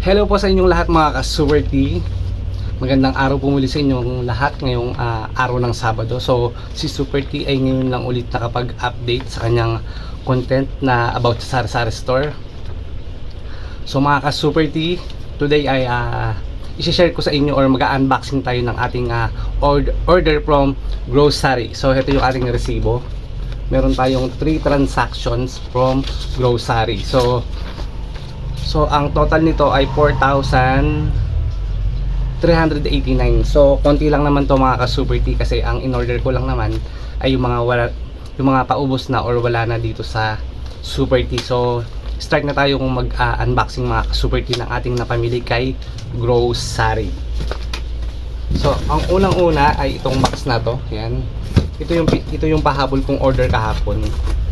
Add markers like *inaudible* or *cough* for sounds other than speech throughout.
Hello po sa inyong lahat mga ka-Super T. Magandang araw po muli sa inyong lahat ngayong ah, araw ng Sabado. So, si Super T ay ngayon lang ulit nakapag-update sa kanyang content na about sa Sari-Sari Store. So, mga ka-Super T, today ay ah, isi-share ko sa inyo or mag-unboxing tayo ng ating ah, order, order from grocery. So, ito yung ating resibo. Meron tayong 3 transactions from grocery. So, So, ang total nito ay 4,389. So, konti lang naman to mga ka-Super kasi ang in-order ko lang naman ay yung mga wala, yung mga paubos na or wala na dito sa Super. So, start na tayo kung mag-unboxing mga ka-Super ng ating napamili kay Grocery. So, ang unang-una ay itong box na to. Yan. Ito yung ito yung pahabol kong order kahapon.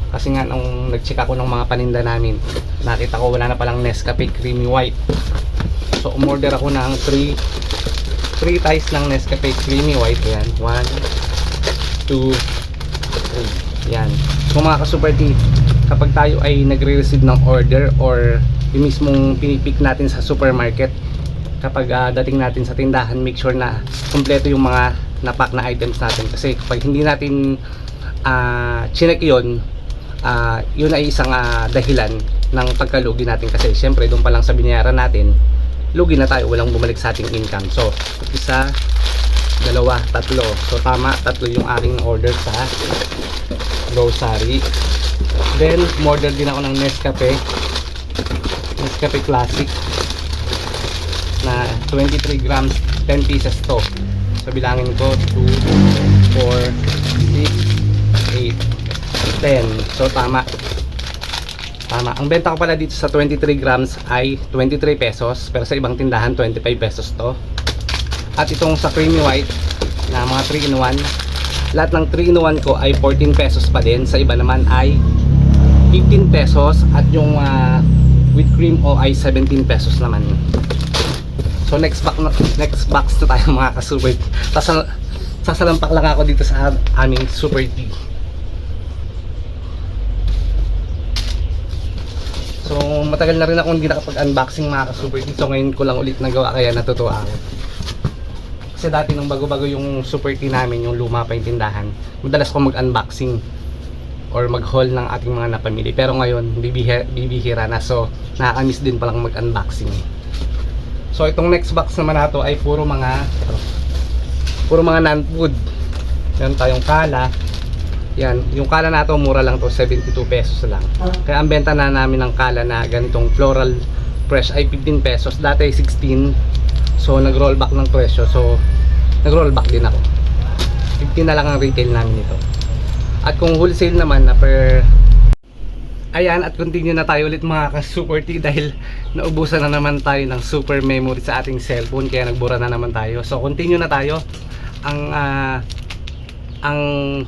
Kasi nga nung nag-check ako ng mga paninda namin, nakita ko wala na palang Nescafe Creamy White. So umorder ako ng 3 3 ties ng Nescafe Creamy White. Yan. 1 2 3. Yan. So mga ka-super tea, kapag tayo ay nagre-receive ng order or yung mismong pinipik natin sa supermarket, kapag ah, dating natin sa tindahan, make sure na kumpleto yung mga napak na items natin. Kasi kapag hindi natin ah chinek yun, ah yun ay isang ah, dahilan ng pagkalugi natin kasi syempre doon pa lang sa binayaran natin lugi na tayo walang bumalik sa ating income. So isa dalawa tatlo. So tama tatlo yung aking order sa grocery. Then order din ako ng Nescafe. Nescafe Classic na 23 grams 10 pieces to. So bilangin ko 2 4 6 8 10 so tama. Tama. Ang benta ko pala dito sa 23 grams ay 23 pesos pero sa ibang tindahan 25 pesos to. At itong sa creamy white na mga 3 in 1 lahat ng 3 in 1 ko ay 14 pesos pa din. Sa iba naman ay 15 pesos at yung ah, with cream o ay 17 pesos naman. So next box na, next box na tayo *laughs* mga ka-super Sasal, sasalampak lang ako dito sa aming super tea So, matagal na rin ako hindi nakapag-unboxing mga ka-Super Tea. So, ngayon ko lang ulit nagawa kaya natutuwa ako. Kasi dati nung bago-bago yung Super Tea namin, yung luma pa yung tindahan, madalas ko mag-unboxing or mag-haul ng ating mga napamili. Pero ngayon, bibihira, bibihira na. So, nakakamiss din palang mag-unboxing. So, itong next box naman nato ay puro mga puro mga non-food. Meron tayong kala, yan, yung kala nato mura lang to, 72 pesos lang. Kaya ang benta na namin ng kala na ganitong floral fresh ay 15 pesos. Dati ay 16. So nag-roll back ng presyo. So nag-roll back din ako. 15 na lang ang retail namin ito. At kung wholesale naman na per Ayan, at continue na tayo ulit mga ka-super T dahil naubusan na naman tayo ng super memory sa ating cellphone kaya nagbura na naman tayo. So continue na tayo. Ang ah, ang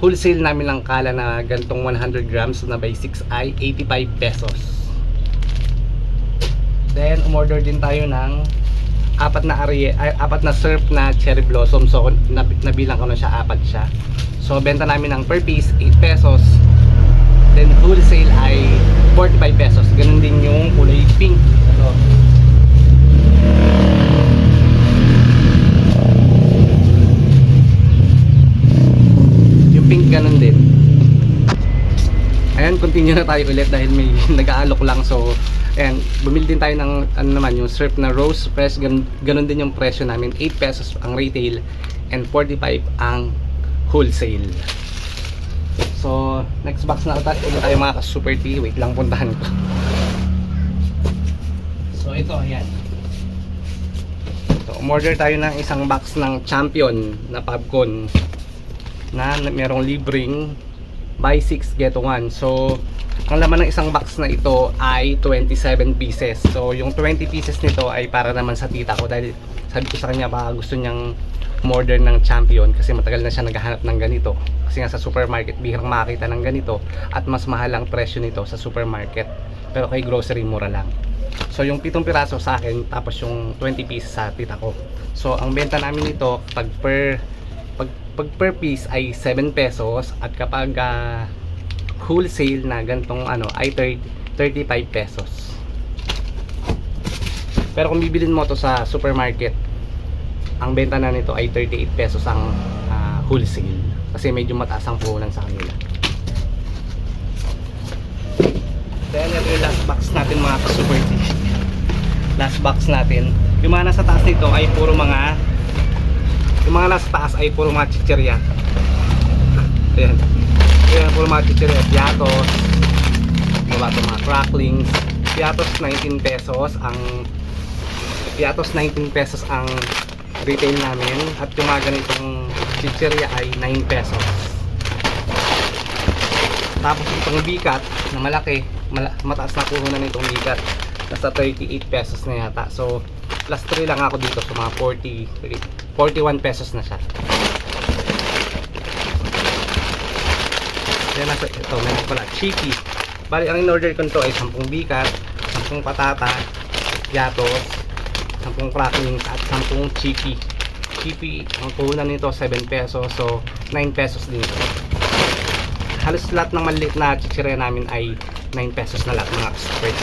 wholesale namin ng kala na gantong 100 grams na by 6 ay 85 pesos. Then umorder din tayo ng apat na ari ay, apat na surf na cherry blossom. So nab nabilang ko na siya apat siya. So benta namin ng per piece 8 pesos. Then wholesale ay 45 pesos. Ganun din yung kulay pink. ito yung pink ganun din ayan continue na tayo ulit dahil may *laughs* nag-aalok lang. So ayan bumili din tayo ng ano naman yung surf na rose fresh ganun, ganun din yung presyo namin. 8 pesos ang retail and 45 ang wholesale. So next box na tayo. Ulit tayo mga ka-super tea wait lang puntahan ko. So ito ayan. So umorder tayo ng isang box ng champion na popcorn na merong libreng buy 6 get 1 so ang laman ng isang box na ito ay 27 pieces. So yung 20 pieces nito ay para naman sa tita ko dahil sabi ko sa kanya baka gusto niyang order ng champion kasi matagal na siya naghahanap ng ganito. Kasi nga sa supermarket bihirang makakita ng ganito at mas mahal ang presyo nito sa supermarket. Pero kay grocery mura lang. So yung pitong piraso sa akin tapos yung 20 pieces sa tita ko. So ang benta namin nito pag per pag, per piece ay 7 pesos at kapag ah, wholesale na gantong ano ay 30, 35 pesos Pero kung bibilin mo to sa supermarket, ang benta na nito ay 38 pesos ang ah, wholesale. Kasi medyo mataas ang puhunan sa kanila. Then ito yung last box natin mga ka-super. Last box natin. Yung mga nasa taas nito ay puro mga yung mga nasa taas ay puro mga chichirya. Ayan. Ayan, puro mga chichirya. Piatos. Diba ito mga cracklings. Piatos 19 pesos ang Piatos 19 pesos ang retail namin at yung mga ganitong chichirya ay 9 pesos. Tapos itong bikat na malaki, mala- mataas na puhunan nitong bikat. Nasa 38 pesos na yata. So, plus 3 lang ako dito sa mga 40, 41 pesos na siya. Then nasa ito, meron pala chicky. Bali, ang in-order ko nito ay 10 bikat, 10 patata, yatos, 10 cracklings at 10 chicky. Chicky, ang puhunan nito 7 pesos. So, 9 pesos din ito halos lahat ng maliit na chichirya namin ay 9 pesos na lahat mga spread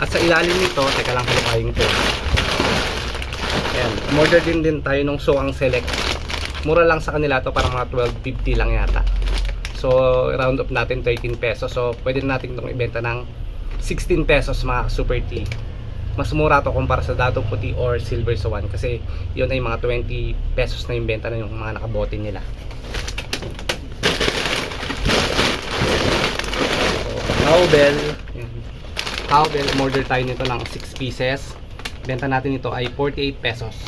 At sa ilalim nito, teka lang halukayin ko. Ayan, order din din tayo nung Soang Select. Mura lang sa kanila to para mga 12.50 lang yata. So, round up natin 13 pesos. So, pwede natin itong ibenta ng 16 pesos mga super tea. Mas mura to kumpara sa Dato Puti or Silver Swan kasi yun ay mga 20 pesos na yung benta na yung mga nakabote nila. Cowbell. Yan. Cowbell, order tayo nito ng 6 pieces. Benta natin ito ay 48 pesos.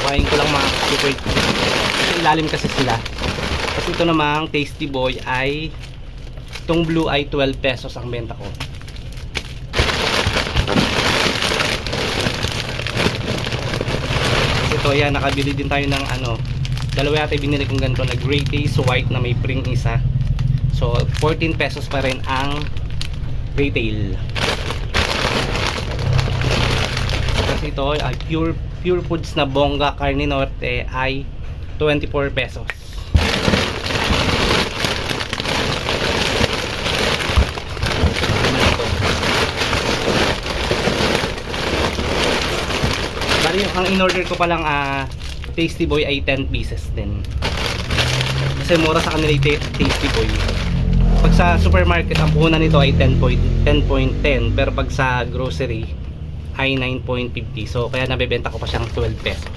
Lukain ko lang mga super Kasi ilalim kasi sila. Kasi ito namang Tasty Boy ay itong blue ay 12 pesos ang benta ko. Ito yan, nakabili din tayo ng ano, dalawa yata binili kong ganito na gray taste white na may pring isa so 14 pesos pa rin ang retail kasi ito ay pure pure foods na bongga carne norte ay 24 pesos. Bali, ang in-order ko palang ah, Tasty Boy ay 10 pieces din. Kasi mura sa kanila Tasty Boy. Pag sa supermarket, ang puhunan nito ay 10.10 10.10 pero pag sa grocery ay 9.50. So kaya nabebenta ko pa siyang 12 pesos.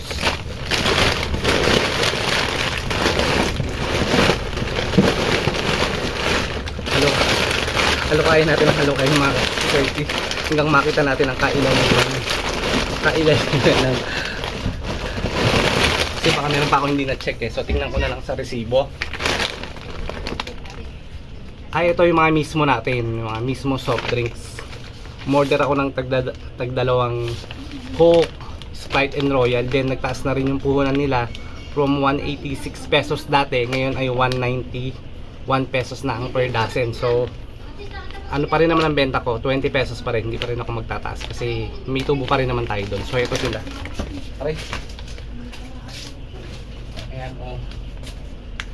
Halo. Kain natin ang halo kain mga 30 hanggang makita natin ang kailan ng kailan ng kasi baka meron pa ako hindi na-check eh. So tingnan ko na lang sa resibo. Ay, ito yung mga mismo natin. Yung mga mismo soft drinks. Umorder ako ng tagda, tagdalawang Coke, Sprite and Royal. Then nagtaas na rin yung puhunan nila from 186 pesos dati. Ngayon ay 191 pesos na ang per dozen. So ano pa rin naman ang benta ko 20 pesos pa rin hindi pa rin ako magtataas kasi may tubo pa rin naman tayo doon so ito sila aray ayan oh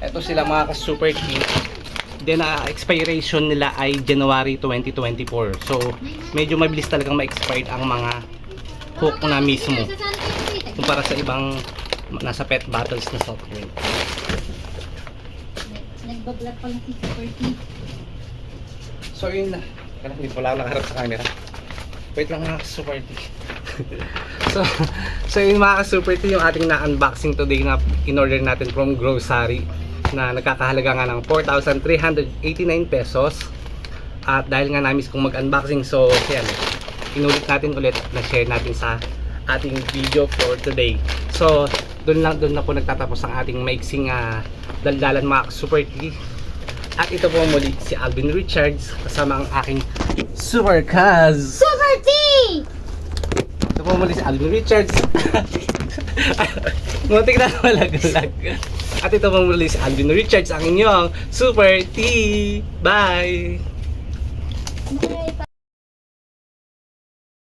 ito sila mga ka-super cute then uh, expiration nila ay January 2024 so medyo mabilis talagang ma-expired ang mga hook na mismo kumpara sa ibang nasa pet bottles na soft drink Nagbablog pa lang si Super. So yun na. Kaya hindi pala ako nakaharap sa camera. Wait lang mga super T. *laughs* so, so yun mga super T yung ating na-unboxing today na in-order natin from grocery na nagkakahalaga nga ng 4,389 pesos. At dahil nga namis kong mag-unboxing so yan, inulit natin ulit na share natin sa ating video for today. So, doon lang doon na po nagtatapos ang ating maiksing uh, daldalan mga super T. At ito po muli si Alvin Richards kasama ang aking super cuz. Super T! Ito po muli si Alvin Richards. *laughs* Muntik na *laughs* malaglag. At ito po muli si Alvin Richards, ang inyong super T. Bye! Bye!